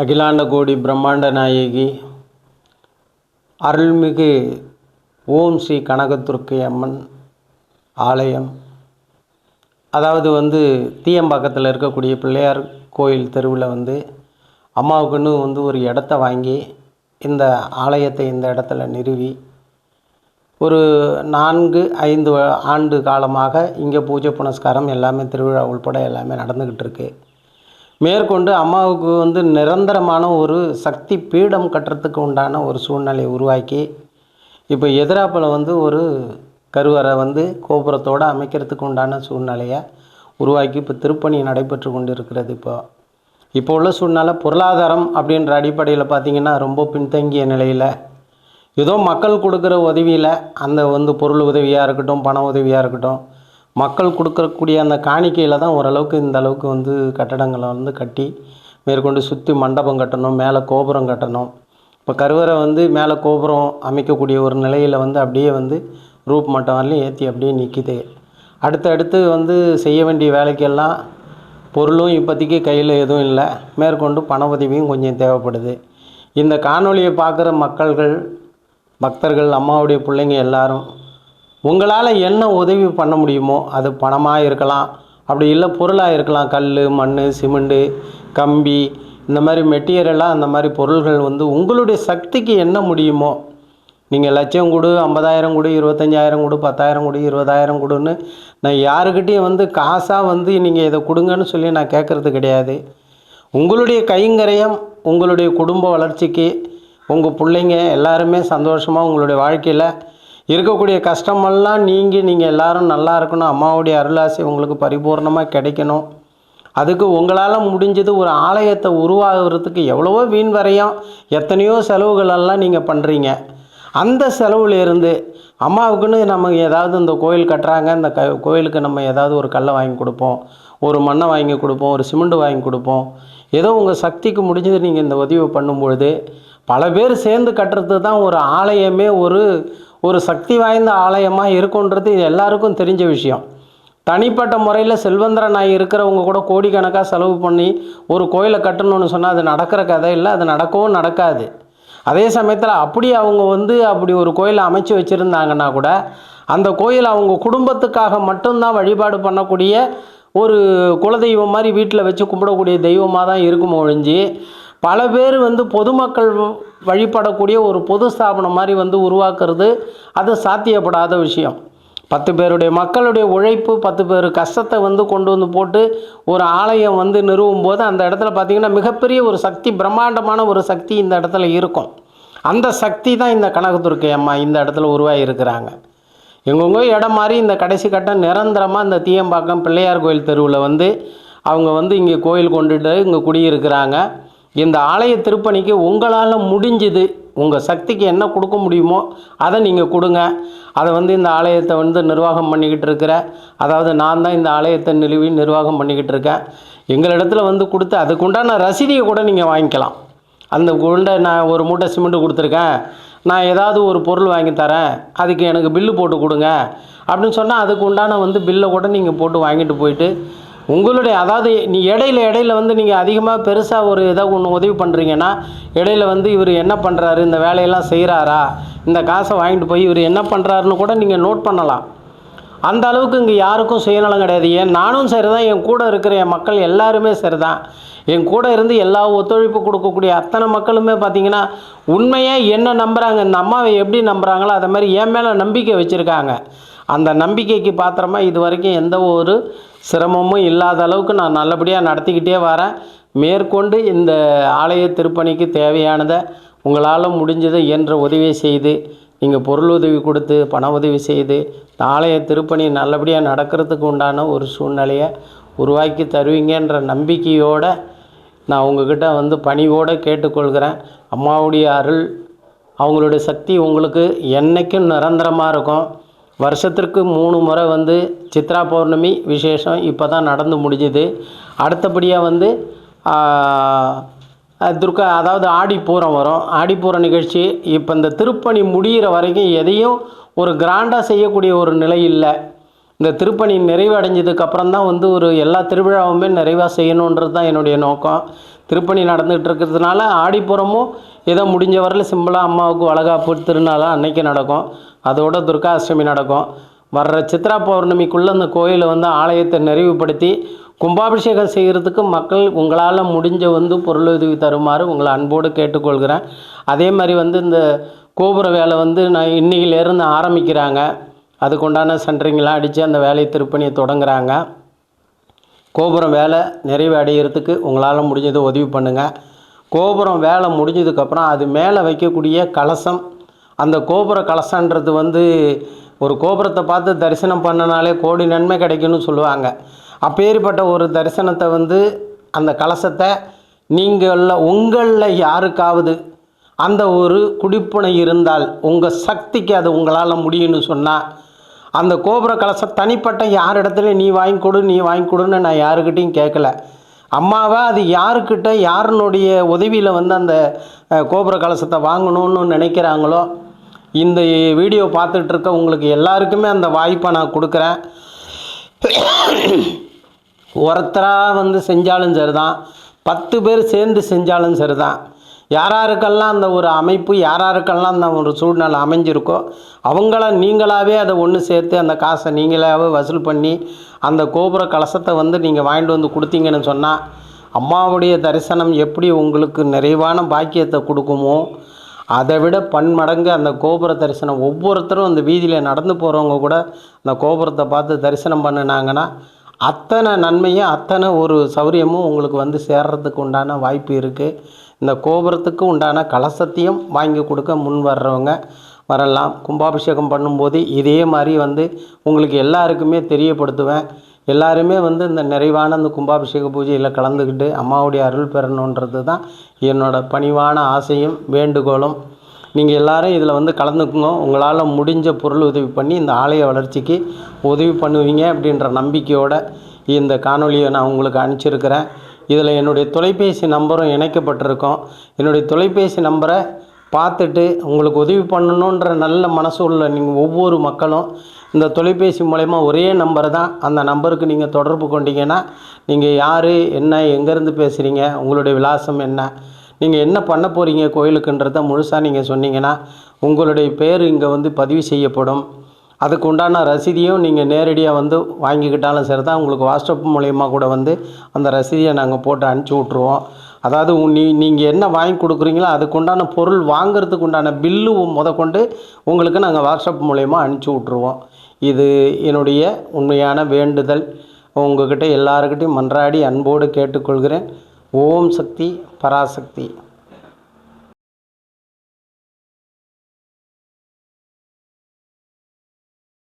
அகிலாண்ட கோடி பிரம்மாண்ட நாயகி அருள்மிகு ஓம் ஸ்ரீ கனகத்துர்க்கை அம்மன் ஆலயம். அதாவது வந்து தீயம்பாக்கத்தில் இருக்கக்கூடிய பிள்ளையார் கோயில் தெருவில் வந்து அம்மாவுக்குன்னு வந்து ஒரு இடத்த வாங்கி இந்த ஆலயத்தை இந்த இடத்துல நிறுவி ஒரு நான்கு ஐந்து ஆண்டு காலமாக இங்கே பூஜை புனஸ்காரம் எல்லாமே திருவிழா உள்பட எல்லாமே நடந்துக்கிட்டு இருக்குது மேற்கொண்டு அம்மாவுக்கு வந்து நிரந்தரமான ஒரு சக்தி பீடம் கட்டுறதுக்கு உண்டான ஒரு சூழ்நிலையை உருவாக்கி இப்போ எதிராப்பில் வந்து ஒரு கருவறை வந்து கோபுரத்தோடு அமைக்கிறதுக்கு உண்டான சூழ்நிலையை உருவாக்கி இப்போ திருப்பணி நடைபெற்று கொண்டு இருக்கிறது இப்போ. இப்போ உள்ள சூழ்நிலை பொருளாதாரம் அப்படின்ற அடிப்படையில் பார்த்திங்கன்னா ரொம்ப பின்தங்கிய நிலையில். ஏதோ மக்கள் கொடுக்குற உதவியில் அந்த வந்து பொருள் உதவியாக இருக்கட்டும் பண உதவியாக இருக்கட்டும் மக்கள் கொடுக்கக்கூடிய அந்த காணிக்கையில் தான் ஓரளவுக்கு இந்த அளவுக்கு வந்து கட்டடங்களை வந்து கட்டி மேற்கொண்டு சுற்றி மண்டபம் கட்டணும் மேலே கோபுரம் கட்டணும். இப்போ கருவறை வந்து மேலே கோபுரம் அமைக்கக்கூடிய ஒரு நிலையில் வந்து அப்படியே வந்து ரூப் மட்டம் வரலையும் ஏற்றி அப்படியே நிற்கிது அடுத்தடுத்து வந்து செய்ய வேண்டிய வேலைக்கெல்லாம் பொருளும் இப்போதைக்கு கையில் எதுவும் இல்லை. மேற்கொண்டு பண உதவியும் கொஞ்சம் தேவைப்படுது. இந்த காணொளியை பார்க்குற மக்கள்கள் பக்தர்கள் அம்மாவுடைய பிள்ளைங்க எல்லாரும் உங்களால் என்ன உதவி பண்ண முடியுமோ அது பணமாக இருக்கலாம். அப்படி இல்லை பொருளாக இருக்கலாம். கல் மண் சிமெண்டு கம்பி இந்த மாதிரி மெட்டீரியலாக அந்த மாதிரி பொருள்கள் வந்து உங்களுடைய சக்திக்கு என்ன முடியுமோ நீங்கள் லட்சம் கொடு ஐம்பதாயிரம் கொடு இருபத்தஞ்சாயிரம் கொடு பத்தாயிரம் கொடு இருபதாயிரம் கொடுன்னு நான் யாருக்கிட்டேயும் வந்து காசாக வந்து நீங்கள் இதை கொடுங்கன்னு சொல்லி நான் கேட்குறது கிடையாது. உங்களுடைய கைங்கரியம் உங்களுடைய குடும்ப வளர்ச்சிக்கு உங்கள் பிள்ளைங்க எல்லாருமே சந்தோஷமாக உங்களுடைய வாழ்க்கையில் இருக்கக்கூடிய கஷ்டமெல்லாம் நீங்கி நீங்கள் எல்லாரும் நல்லா இருக்கணும். அம்மாவுடைய அருளாசி உங்களுக்கு பரிபூர்ணமாக கிடைக்கணும். அதுக்கு உங்களால் முடிஞ்சது ஒரு ஆலயத்தை உருவாகிறதுக்கு எவ்வளவோ வீண் வரையும் எத்தனையோ செலவுகளெல்லாம் நீங்கள் பண்ணுறீங்க அந்த செலவுலேருந்து அம்மாவுக்குன்னு நம்ம ஏதாவது இந்த கோயில் கட்டுறாங்க இந்த க கோயிலுக்கு நம்ம ஏதாவது ஒரு கல்லை வாங்கி கொடுப்போம் ஒரு மண்ணை வாங்கி கொடுப்போம் ஒரு சிமெண்ட் வாங்கி கொடுப்போம். ஏதோ உங்கள் சக்திக்கு முடிஞ்சது நீங்கள் இந்த உதவி பண்ணும்பொழுது பல பேர் சேர்ந்து கட்டுறது தான் ஒரு ஆலயமே ஒரு ஒரு சக்தி வாய்ந்த ஆலயமாக இருக்குன்றது இது எல்லாருக்கும் தெரிஞ்ச விஷயம். தனிப்பட்ட முறையில் செல்வந்தரனாக இருக்கிறவங்க கூட கோடிக்கணக்காக செலவு பண்ணி ஒரு கோயிலை கட்டணும்னு சொன்னால் அது நடக்கிற கதை இல்லை அது நடக்கவும் நடக்காது. அதே சமயத்தில் அப்படி அவங்க வந்து அப்படி ஒரு கோயிலை அமைச்சு வச்சுருந்தாங்கன்னா கூட அந்த கோயில் அவங்க குடும்பத்துக்காக மட்டும்தான் வழிபாடு பண்ணக்கூடிய ஒரு குலதெய்வம் மாதிரி வீட்டில் வச்சு கும்பிடக்கூடிய தெய்வமாக தான் இருக்கும் ஒழிஞ்சு பல பேர் வந்து பொதுமக்கள் வழிபடக்கூடிய ஒரு பொது ஸ்தாபனம் மாதிரி வந்து உருவாக்குறது அது சாத்தியப்படாத விஷயம். பத்து பேருடைய மக்களுடைய உழைப்பு பத்து பேர் கஷ்டத்தை வந்து கொண்டு வந்து போட்டு ஒரு ஆலயம் வந்து நிறுவும் போது அந்த இடத்துல பார்த்திங்கன்னா மிகப்பெரிய ஒரு சக்தி பிரம்மாண்டமான ஒரு சக்தி இந்த இடத்துல இருக்கும். அந்த சக்தி தான் இந்த கனகதுர்க்கை அம்மா இந்த இடத்துல உருவாகி இருக்கிறாங்க எங்கெங்கோ இடம் மாதிரி இந்த கடைசி கட்டம் நிரந்தரமாக இந்த தீயம்பாக்கம் பிள்ளையார் கோயில் தெருவில் வந்து அவங்க வந்து இங்கே கோயில் கொண்டுட்டு இங்கே குடியிருக்கிறாங்க. இந்த ஆலய திருப்பணிக்கு உங்களால் முடிஞ்சுது உங்கள் சக்திக்கு என்ன கொடுக்க முடியுமோ அதை நீங்கள் கொடுங்க. அதை வந்து இந்த ஆலயத்தை வந்து நிர்வாகம் பண்ணிக்கிட்டு இருக்கிற அதாவது நான் தான் இந்த ஆலயத்தை நிறுவி நிர்வாகம் பண்ணிக்கிட்டு இருக்கேன். எங்களிடத்துல வந்து கொடுத்து அதுக்குண்டான ரசீதியை கூட நீங்கள் வாங்கிக்கலாம். அந்த உருண்டை நான் ஒரு மூட்டை சிமெண்ட்டு கொடுத்துருக்கேன். நான் ஏதாவது ஒரு பொருள் வாங்கி தரேன். அதுக்கு எனக்கு பில்லு போட்டு கொடுங்க. அப்படின்னு சொன்னால் அதுக்கு உண்டான வந்து பில்லை கூட நீங்கள் போட்டு வாங்கிட்டு போயிட்டு உங்களுடைய அதாவது நீ இடையில இடையில வந்து நீங்கள் அதிகமாக பெருசாக ஒரு இதை ஒன்று உதவி பண்ணுறீங்கன்னா இடையில வந்து இவர் என்ன பண்ணுறாரு இந்த வேலையெல்லாம் செய்கிறாரா இந்த காசை வாங்கிட்டு போய் இவர் என்ன பண்ணுறாருன்னு கூட நீங்கள் நோட் பண்ணலாம். அந்த அளவுக்கு இங்கே யாருக்கும் சுயநலம் கிடையாது. ஏன் நானும் சரிதான் என் கூட இருக்கிற என் மக்கள் எல்லாருமே சரிதான். என் கூட இருந்து எல்லா ஒத்துழைப்பு கொடுக்கக்கூடிய அத்தனை மக்களுமே பார்த்தீங்கன்னா உண்மையாக என்ன நம்புகிறாங்க இந்த அம்மாவை எப்படி நம்புகிறாங்களோ அதை மாதிரி என் மேலே நம்பிக்கை வச்சுருக்காங்க. அந்த நம்பிக்கைக்கு பாத்திரமா இது வரைக்கும் எந்த ஒரு சிரமமும் இல்லாத அளவுக்கு நான் நல்லபடியாக நடத்திக்கிட்டே வரேன். மேற்கொண்டு இந்த ஆலய திருப்பணிக்கு தேவையானதை உங்களால் முடிஞ்சதை என்ற உதவியை செய்து நீங்கள் பொருள் உதவி கொடுத்து பண உதவி செய்து இந்த ஆலய திருப்பணி நல்லபடியாக நடக்கிறதுக்கு உண்டான ஒரு சூழ்நிலையை உருவாக்கி தருவீங்கன்ற நம்பிக்கையோடு நான் உங்ககிட்ட வந்து பணிவோடு கேட்டுக்கொள்கிறேன். அம்மாவுடைய அருள் அவங்களுடைய சக்தி உங்களுக்கு என்றைக்கும் நிரந்தரமாக இருக்கும். வருஷத்திற்கு மூணு முறை வந்து சித்ரா பௌர்ணமி விசேஷம் இப்போ தான் நடந்து முடிஞ்சுது. அடுத்தபடியாக வந்து துர்கா அதாவது ஆடிப்பூரம் வரும். ஆடிப்பூர நிகழ்ச்சி இப்போ இந்த திருப்பணி முடிகிற வரைக்கும் எதையும் ஒரு கிராண்டாக செய்யக்கூடிய ஒரு நிலை இல்லை. இந்த திருப்பணி நிறைவடைஞ்சதுக்கப்புறம் தான் வந்து ஒரு எல்லா திருவிழாவுமே நிறைவாக செய்யணுன்றது தான் என்னுடைய நோக்கம். திருப்பணி நடந்துகிட்டு இருக்கிறதுனால ஆடிப்புறமும் ஏதோ முடிஞ்ச வரல சிம்பிளாக அம்மாவுக்கு வளகாப்பு திருநாளாக அன்னைக்கு நடக்கும். அதோட துர்கா அஷ்டமி நடக்கும். வர்ற சித்ரா பௌர்ணமிக்குள்ளே அந்த கோயிலை வந்து ஆலயத்தை நிறைவுபடுத்தி கும்பாபிஷேகம் செய்கிறதுக்கு மக்கள் உங்களால் முடிஞ்ச வந்து பொருளுதவி தருமாறு உங்களை அன்போடு கேட்டுக்கொள்கிறேன். அதே மாதிரி வந்து இந்த கோபுர வேலை வந்து நான் இன்னையிலேருந்து ஆரம்பிக்கிறாங்க. அதுக்குண்டான சென்ட்ரிங்லாம் அடித்து அந்த வேலையை திருப்பணியை தொடங்குறாங்க. கோபுரம் வேலை நிறைவு அடைகிறதுக்கு உங்களால் முடிஞ்சதை உதவி பண்ணுங்கள் கோபுரம் வேலை முடிஞ்சதுக்கப்புறம் அது மேலே வைக்கக்கூடிய கலசம் அந்த கோபுர கலசன்றது வந்து ஒரு கோபுரத்தை பார்த்து தரிசனம் பண்ணனாலே கோடி நன்மை கிடைக்கும்னு சொல்லுவாங்க. அப்பேற்பட்ட ஒரு தரிசனத்தை வந்து அந்த கலசத்தை நீங்கள் உங்களில் யாருக்காவது அந்த ஒரு குடிப்புணை இருந்தால் உங்கள் சக்திக்கு அது உங்களால் முடியும்னு சொன்னால் அந்த கோபுர கலசம் தனிப்பட்ட யார் இடத்துல நீ வாங்கி கொடு நீ வாங்கி கொடுன்னு நான் யாருக்கிட்டையும் கேட்கல அம்மாவை அது யாருக்கிட்ட யாருனுடைய உதவியில் வந்து அந்த கோபுர கலசத்தை வாங்கணும்னு நினைக்கிறாங்களோ இந்த வீடியோ பார்த்துட்டு இருக்க உங்களுக்கு எல்லாருக்குமே அந்த வாய்ப்பை நான் கொடுக்குறேன். ஒருத்தராக வந்து செஞ்சாலும் சரிதான். பத்து பேர் சேர்ந்து செஞ்சாலும் சரிதான். யாராருக்கெல்லாம் அந்த ஒரு அமைப்பு யாராருக்கெல்லாம் அந்த ஒரு சூழ்நிலை அமைஞ்சிருக்கோ அவங்கள நீங்களாகவே அதை ஒன்று சேர்த்து அந்த காசை நீங்களாகவே வசூல் பண்ணி அந்த கோபுர கலசத்தை வந்து நீங்கள் வாங்கிட்டு வந்து கொடுத்தீங்கன்னு சொன்னால் அம்மாவுடைய தரிசனம் எப்படி உங்களுக்கு நிறைவான பாக்கியத்தை கொடுக்குமோ அதை விட பன்மடங்கு அந்த கோபுர தரிசனம் ஒவ்வொருத்தரும் அந்த வீதியில் நடந்து போகிறவங்க கூட அந்த கோபுரத்தை பார்த்து தரிசனம் பண்ணினாங்கன்னா அத்தனை நன்மையும் அத்தனை ஒரு சௌரியமும் உங்களுக்கு வந்து சேர்றதுக்கு உண்டான வாய்ப்பு இருக்குது இந்த கோபுரத்துக்கு உண்டான கலசத்தையும் வாங்கி கொடுக்க முன் வர்றவங்க வரலாம். கும்பாபிஷேகம் பண்ணும்போது இதே மாதிரி வந்து உங்களுக்கு எல்லாருக்குமே தெரியப்படுத்துவேன். எல்லாருமே வந்து இந்த நிறைவான இந்த கும்பாபிஷேக பூஜையில் கலந்துக்கிட்டு அம்மாவுடைய அருள் பெறணுன்றது தான் என்னோடய பணிவான ஆசையும் வேண்டுகோளும். நீங்கள் எல்லாரும் இதில் வந்து கலந்துக்குங்க. உங்களால் முடிஞ்ச பொருள் உதவி பண்ணி இந்த ஆலய வளர்ச்சிக்கு உதவி பண்ணுவீங்க அப்படின்ற நம்பிக்கையோடு இந்த காணொலியை நான் உங்களுக்கு அனுப்பிச்சிருக்கிறேன். இதில் என்னுடைய தொலைபேசி நம்பரும் இணைக்கப்பட்டிருக்கும். என்னுடைய தொலைபேசி நம்பரை பார்த்துட்டு உங்களுக்கு உதவி பண்ணணுன்ற நல்ல மனசு உள்ள நீங்கள் ஒவ்வொரு மக்களும் இந்த தொலைபேசி மூலயமா ஒரே நம்பர் தான் அந்த நம்பருக்கு நீங்கள் தொடர்பு கொண்டீங்கன்னா நீங்கள் யார் என்ன எங்கேருந்து பேசுகிறீங்க உங்களுடைய விலாசம் என்ன நீங்கள் என்ன பண்ண போகிறீங்க கோயிலுக்குன்றத முழுசாக நீங்கள் சொன்னீங்கன்னா உங்களுடைய பேர் இங்கே வந்து பதிவு செய்யப்படும். அதுக்கு உண்டான ரசீதியும் நீங்கள் நேரடியாக வந்து வாங்கிக்கிட்டாலும் சரி தான் உங்களுக்கு வாட்ஸ்அப் மூலயமா கூட வந்து அந்த ரசீதியை நாங்கள் போட்டு அனுப்பிச்சி விட்ருவோம் அதாவது நீ நீங்கள் என்ன வாங்கி கொடுக்குறீங்களோ அதுக்குண்டான பொருள் வாங்கிறதுக்கு உண்டான பில்லு முதற்கொண்டு உங்களுக்கு நாங்கள் வாட்ஸ்அப் மூலயமா அனுப்பிச்சி விட்ருவோம் இது என்னுடைய உண்மையான வேண்டுதல். உங்ககிட்ட எல்லாருக்கிட்டையும் மன்றாடி அன்போடு கேட்டுக்கொள்கிறேன். ஓம் சக்தி பராசக்தி.